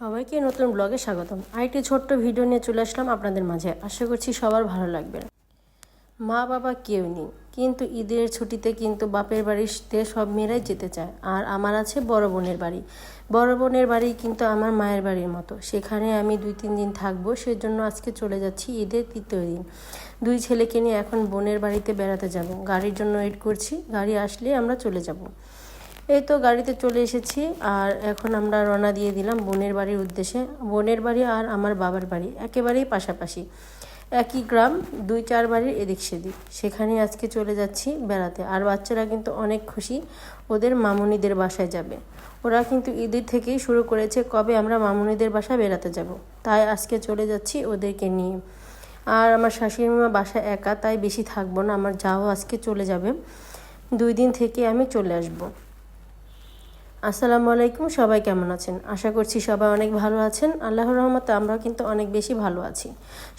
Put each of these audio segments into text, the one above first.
সবাইকে নতুন ব্লগে স্বাগতম। আরেকটি ছোট্ট ভিডিও নিয়ে চলে আসলাম আপনাদের মাঝে। আশা করছি সবার ভালো লাগবে। মা বাবা কেউ নেই, কিন্তু ঈদের ছুটিতে কিন্তু বাপের বাড়িতে সব মেয়েরাই যেতে চায়। আর আমার আছে বড় বোনের বাড়ি। বড় বোনের বাড়ি কিন্তু আমার মায়ের বাড়ির মতো। সেখানে আমি দুই, তিন দিন থাকব, সেজন্য আজকে চলে যাচ্ছি ঈদের তৃতীয় দিন। দুই ছেলেকে নিয়ে এখন বোনের বাড়িতে বেড়াতে যাব। গাড়ির জন্য ওয়েট করছি। গাড়ি আসলে আমরা চলে যাব। এই তো গাড়িতে চলে এসেছি, আর এখন আমরা রওনা দিয়ে দিলাম বোনের বাড়ির উদ্দেশ্যে। বোনের বাড়ি আর আমার বাবার বাড়ি, একেবারেই পাশাপাশি। একই গ্রাম, দুই চার বাড়ির এদিক সেদিক। সেখানে আজকে চলে যাচ্ছি বেড়াতে। আর বাচ্চারা কিন্তু অনেক খুশি, ওদের মামুনিদের বাসায় যাবে। ওরা কিন্তু ঈদের থেকেই শুরু করেছে কবে আমরা মামুনিদের বাসায় বেড়াতে যাব। তাই আজকে চলে যাচ্ছি ওদেরকে নিয়ে। আর আমার শাশুড়ি মা বাসা একা, তাই বেশি থাকব না। আমার যাও আজকে চলে যাবে। দুই দিন থেকে আমি চলে আসব। আসসালামু আলাইকুম, সবাই কেমন আছেন? আশা করছি সবাই অনেক ভালো আছেন। আল্লাহর রহমতে আমরাও কিন্তু অনেক বেশি ভালো আছি।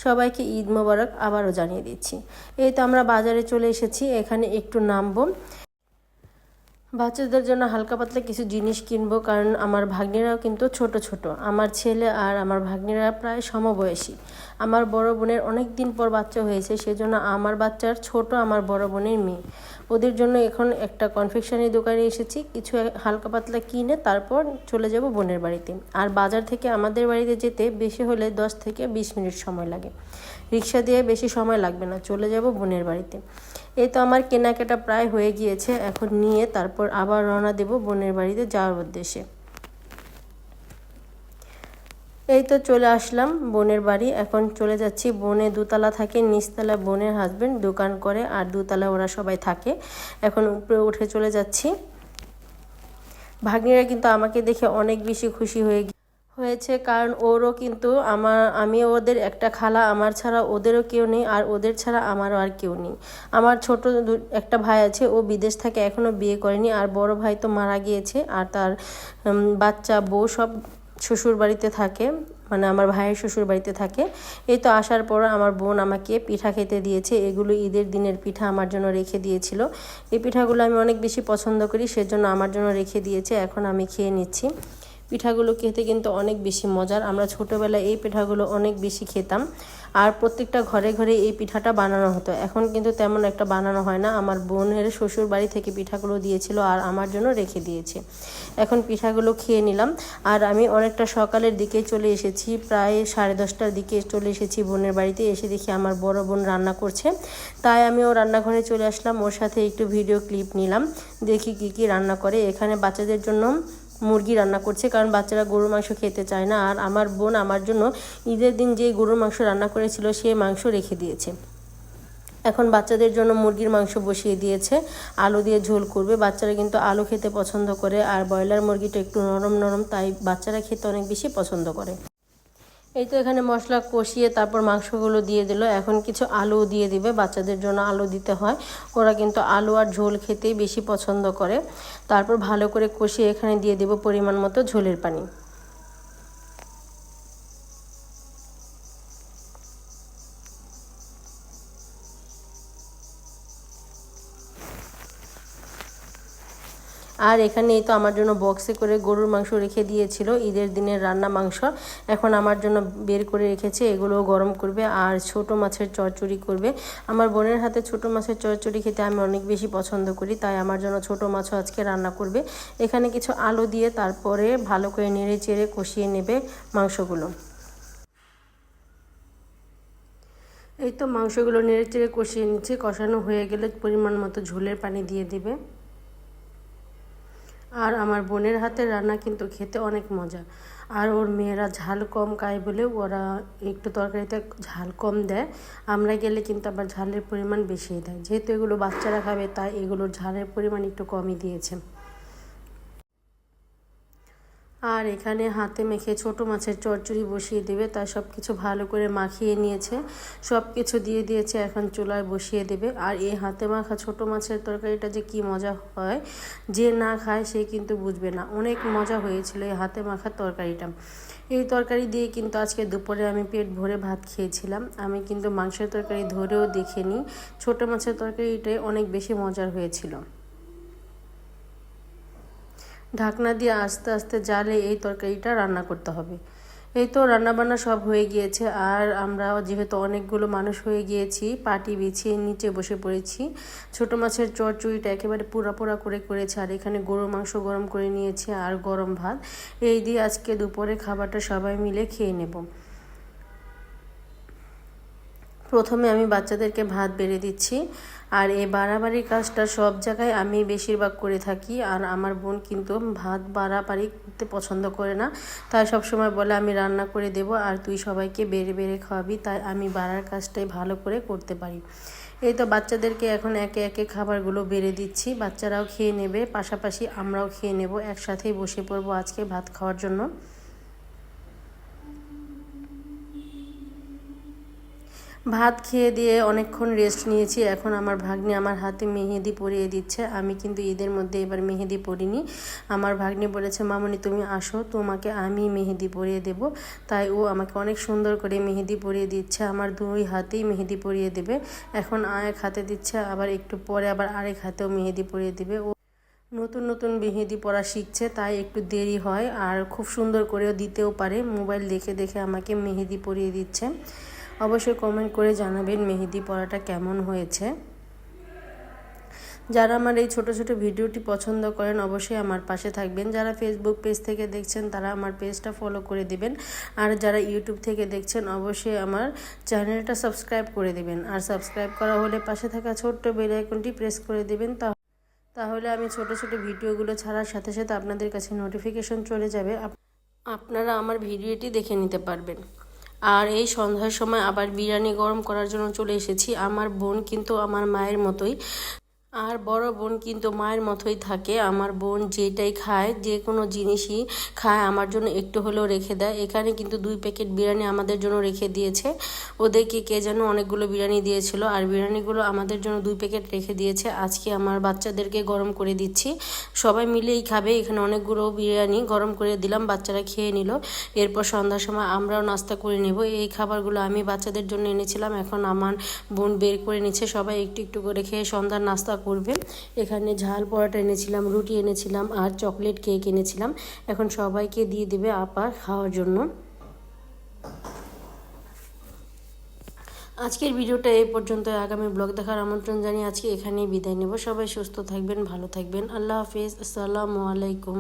সবাইকে ঈদ মোবারক আবারও জানিয়ে দিচ্ছি। এই তো আমরা বাজারে চলে এসেছি, এখানে একটু নামবো। বাচ্চাদের জন্য হালকা পাতলা কিছু জিনিস কিনবো, কারণ আমার ভাগ্নিরাও কিন্তু ছোট ছোট। আমার ছেলে আর আমার ভাগ্নিরা প্রায় সমবয়সী। আমার বড় বোনের অনেক দিন পর বাচ্চা হয়েছে, সেজন্য আমার বাচ্চার ছোট, আমার বড় বোনের মেয়ে। ওদের জন্য এখন একটা কনফেকশনের দোকানে এসেছি, কিছু হালকা পাতলা কিনে তারপর চলে যাব বোনের বাড়িতে। আর বাজার থেকে আমাদের বাড়িতে যেতে বেশি হলে দশ থেকে বিশ মিনিট সময় লাগে। রিক্সা দিয়ে বেশি সময় লাগবে না, চলে যাব বোনের বাড়িতে। এই তো আমার কেনাকাটা প্রায় হয়ে গিয়েছে, এখন নিয়ে তারপর আবার রওনা দেব বোনের বাড়িতে যাওয়ার উদ্দেশ্যে। এই তো চলে আসলাম বোনের বাড়ি। এখন চলে যাচ্ছি বোনে। দুতলা থাকে, নিচতলা বোনের হাজবেন্ড দোকান করে, আর দুতলা ওরা সবাই থাকে। এখন উপরে উঠে চলে যাচ্ছি। ভাগ্নিরা কিন্তু আমাকে দেখে অনেক বেশি খুশি হয়ে হয়েছে, কারণ ওরও কিন্তু আমার, আমি ওদের একটা খালা, আমার ছাড়া ওদেরও কেউ নেই, আর ওদের ছাড়া আমারও আর কেউ নেই। আমার ছোট একটা ভাই আছে, ও বিদেশ থেকে এখনও বিয়ে করেনি, আর বড় ভাই তো মারা গিয়েছে, আর তার বাচ্চা, বউ সব শ্বশুর বাড়িতে থাকে মানে আমার ভাইয়ের শ্বশুর বাড়িতে থাকে। এই তো আসার পর আমার বোন আমাকে পিঠা খেতে দিয়েছে। এগুলো ঈদের দিনের পিঠা আমার জন্য রেখে দিয়েছিল। এই পিঠাগুলো আমি অনেক বেশি পছন্দ করি, সেজন্য আমার জন্য রেখে দিয়েছে। এখন আমি খেয়ে নিচ্ছি। পিঠাগুলো খেতে কিন্তু অনেক বেশি মজার। আমরা ছোটোবেলায় এই পিঠাগুলো অনেক বেশি খেতাম। আর প্রত্যেকটা ঘরে ঘরে এই পিঠাটা বানানো হতো। এখন কিন্তু তেমন একটা বানানো হয় না। আমার বোনের শ্বশুর বাড়ি থেকে পিঠাগুলো দিয়েছিল আর আমার জন্য রেখে দিয়েছে। এখন পিঠাগুলো খেয়ে নিলাম। আর আমি অনেকটা সকালের দিকে চলে এসেছি। প্রায় সাড়ে দশটার দিকে চলে এসেছি বোনের বাড়িতে। এসে দেখি আমার বড় বোন রান্না করছে। তাই আমি ও রান্নাঘরে চলে আসলাম। ওর সাথে একটু ভিডিও ক্লিপ নিলাম। দেখি কি কি রান্না করে। এখানে বাচ্চাদের জন্য মুরগি রান্না করছে, কারণ বাচ্চারা গরুর মাংস খেতে চায় না। আর আমার বোন আমার জন্য ঈদের দিন যে গরুর মাংস রান্না করেছিল, সে মাংস রেখে দিয়েছে। এখন বাচ্চাদের জন্য মুরগির মাংস বসিয়ে দিয়েছে। আলু দিয়ে ঝোল করবে। বাচ্চারা কিন্তু আলু খেতে পছন্দ করে, আর ব্রয়লার মুরগিটা একটু নরম নরম, তাই বাচ্চারা খেতে অনেক বেশি পছন্দ করে। এই তো এখানে মশলা কষিয়ে তারপর মাংসগুলো দিয়ে দিল। এখন কিছু আলু দিয়ে দিবে, বাচ্চাদের জন্য আলু দিতে হয়। ওরা কিন্তু আলু আর ঝোল খেতেই বেশি পছন্দ করে। তারপর ভালো করে কষিয়ে এখানে দিয়ে দেবো পরিমাণ মতো ঝোলের পানি। আর এখানে এই তো আমার জন্য বক্সে করে গরুর মাংস রেখে দিয়েছিল, ঈদের দিনের রান্না মাংস। এখন আমার জন্য বের করে রেখেছে এগুলো গরম করবে আর ছোট মাছের চচ্চড়ি করবে। আমার বোনের হাতে ছোট মাছের চচ্চড়ি খেতে আমি অনেক বেশি পছন্দ করি, তাই আমার জন্য ছোট মাছও আজকে রান্না করবে। এখানে কিছু আলু দিয়ে তারপরে ভালো করে নেড়ে চেড়ে কষিয়ে নেবে মাংসগুলো। এই তো মাংসগুলো নেড়ে চেড়ে কষিয়ে নিচ্ছে, কষানো হয়ে গেলে পরিমাণ মতো ঝোলের পানি দিয়ে দিবে। আর আমার বোনের হাতের রান্না কিন্তু খেতে অনেক মজা। আর ওর মেয়েরা ঝাল কম খায় বলে ওরা একটু তরকারিতে ঝাল কম দেয়। আমরা গেলে কিন্তু আবার ঝালের পরিমাণ বেশি দেয়। যেহেতু এগুলো বাচ্চারা খাবে, তাই এগুলোর ঝালের পরিমাণ একটু কমই দিয়েছে। আর এখানে হাতে মেখে ছোট মাছের চচ্চড়ি বসিয়ে দেবে। তাই সব কিছু ভালো করে মাখিয়ে নিয়েছে। সব কিছু দিয়ে দিয়েছে, এখন চুলায় বসিয়ে দেবে। আর এই হাতে মাখা ছোট মাছের তরকারিটা যে কি মজা হয়, যে না খায় সে কিন্তু বুঝবে না। অনেক মজা হয়েছিল এই হাতে মাখা তরকারিটা। এই তরকারি দিয়ে কিন্তু আজকে দুপুরে আমি পেট ভরে ভাত খেয়েছিলাম। আমি কিন্তু মাংসের তরকারি ধরেও দেখিনি। ছোট মাছের তরকারিটাই অনেক বেশি মজার হয়েছিল। ঢাকনা দিয়ে আস্তে আস্তে জালে এই তরকারিটা রান্না করতে হবে। এই তো রান্নাবান্না সব হয়ে গিয়েছে। আর আমরা যেহেতু অনেকগুলো মানুষ হয়ে গিয়েছি, পাটি বিছিয়ে নিচে বসে পড়েছি। ছোট মাছের চড়চড়িটা একেবারে পোড়া পোড়া করে করেছে, আর এখানে গরুর মাংস গরম করে নিয়েছি আর গরম ভাত। এই দিয়ে আজকে দুপুরে খাবারটা সবাই মিলে খেয়ে নেব। প্রথমে আমি বাচ্চাদেরকে ভাত বেড়ে দিচ্ছি। আর এই বাড়াবাড়ির কাজটা সব জায়গায় আমি বেশিরভাগ করে থাকি। আর আমার বোন কিন্তু ভাত বাড়াবাড়ি করতে পছন্দ করে না। তাই সবসময় বলে, আমি রান্না করে দেব আর তুই সবাইকে বেড়ে বেড়ে খাওয়াবি। তাই আমি বাড়ার কাজটাই ভালো করে করতে পারি। এই তো বাচ্চাদেরকে এখন একে একে খাবারগুলো বেড়ে দিচ্ছি। বাচ্চারাও খেয়ে নেবে, পাশাপাশি আমরাও খেয়ে নেব, একসাথেই বসে পড়ব আজকে ভাত খাওয়ার জন্য। ভাত খেয়ে দিয়ে অনেকক্ষণ রেস্ট নিয়েছি। এখন আমার ভাগ্নি আমার হাতে মেহেদি পরিয়ে দিচ্ছে। আমি কিন্তু ঈদের মধ্যে এবার মেহেদি পরিনি। আমার ভাগ্নি বলেছে, মামনি, তুমি আসো। তোমাকে আমি মেহেদি পরিয়ে দেব। তাই ও আমাকে অনেক সুন্দর করে মেহেদি পরিয়ে দিচ্ছে। আমার দুই হাতেই মেহেদি পরিয়ে দেবে। এখন এক হাতে দিচ্ছে, আবার একটু পরে আবার আরেক হাতেও মেহেদি পরিয়ে দেবে। ও নতুন নতুন মেহেদি পরা শিখছে, তাই একটু দেরি হয়। আর খুব সুন্দর করেও দিতেও পারে। মোবাইল দেখে দেখে আমাকে মেহেদি পরিয়ে দিচ্ছে। অবশ্যই কমেন্ট করে জানাবেন মেহেদি পরাটা কেমন হয়েছে। যারা আমার এই ছোট ছোট ভিডিওটি পছন্দ করেন, অবশ্যই আমার পাশে থাকবেন। যারা ফেসবুক পেজ থেকে দেখছেন, তারা আমার পেজটা ফলো করে দিবেন। আর যারা ইউটিউব থেকে দেখছেন, অবশ্যই আমার চ্যানেলটা সাবস্ক্রাইব করে দিবেন। আর সাবস্ক্রাইব করা হলে পাশে থাকা ছোট্ট বেল আইকনটি প্রেস করে দিবেন। তা তাহলে আমি ছোট ছোট ভিডিওগুলো ছাড়ার সাথে সাথে আপনাদের কাছে নোটিফিকেশন চলে যাবে। আপনারা আমার ভিডিওটি দেখে নিতে পারবেন। আর এই সন্ধ্যার সময় আবার বিরিয়ানি গরম করার জন্য চলে এসেছি। আমার বোন কিন্তু আমার মায়ের মতোই। আর বড় বোন কিন্তু মায়ের মতোই থাকে। আমার বোন যেটাই খায়, যে কোনো জিনিসই খায়, আমার জন্য একটু হলেও রেখে দেয়। এখানে কিন্তু দুই প্যাকেট বিরিয়ানি আমাদের জন্য রেখে দিয়েছে। ওদেরকে কে যেন অনেকগুলো বিরিয়ানি দিয়েছিল, আর বিরিয়ানিগুলো আমাদের জন্য দুই প্যাকেট রেখে দিয়েছে। আজকে আমার বাচ্চাদেরকে গরম করে দিচ্ছি। সবাই মিলেই খাবে, এখানে অনেকগুলো বিরিয়ানি গরম করে দিলাম, বাচ্চারা খেয়ে নিল। এরপর সন্ধ্যার সময় আমরাও নাস্তা করে নেব। এই খাবারগুলো আমি বাচ্চাদের জন্য এনেছিলাম, এখন আমার বোন বের করে নিচ্ছে। সবাই একটু একটু করে খেয়ে সন্ধ্যার নাস্তা করবে। এখানে ঝাল পরোটা এনেছিলাম, রুটি এনেছিলাম আর চকলেট কেক এনেছিলাম। এখন সবাইকে দিয়ে দেবে আপা খাওয়ার জন্য। আজকের ভিডিওটা এই পর্যন্ত। আগামী ব্লগ দেখার আমন্ত্রণ জানিয়ে আজকে এখানেই বিদায় নেব। সবাই সুস্থ থাকবেন, ভালো থাকবেন। আল্লাহ হাফিজ। আসসালামু আলাইকুম।